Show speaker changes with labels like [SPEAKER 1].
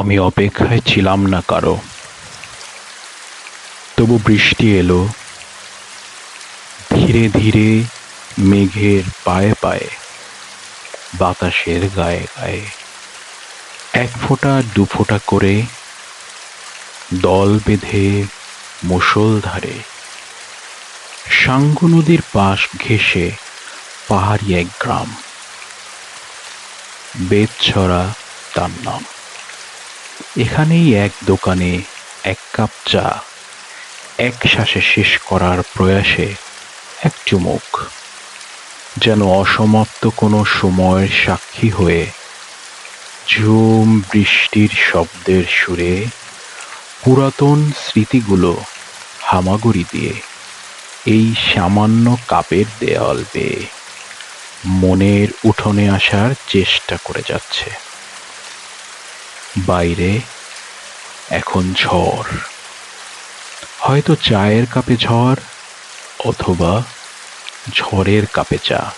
[SPEAKER 1] আমি অপেক্ষায় ছিলাম না কারও। তবু বৃষ্টি এলো। ধীরে ধীরে মেঘের পায়ে পায়ে, বাতাসের গায়ে গায়ে। এক ফোঁটা, দু ফোঁটা করে দল বেঁধে মুষলধারে সাঙ্গু নদীর পাশ ঘেঁষে পাহাড়ি এক গ্রাম। বেদছড়া তার নাম এখানেই এক দোকানে এক কাপ চা, এক শ্বাসে শেষ করার প্রয়াসে এক চুমুক। যেন অসমাপ্ত কোনো সময়ের সাক্ষী হয়ে ঝুম বৃষ্টির শব্দের সুরে পুরাতন স্মৃতিগুলো হামাগুড়ি দিয়ে এই সামান্য কাপের দেয়াল বেয়ে মনের উঠোনে আসার চেষ্টা করে যাচ্ছে। বাইরে এখন ঝড়। হয়তো চায়ের কাপে ঝড় অথবা ঝড়ের কাপে চা।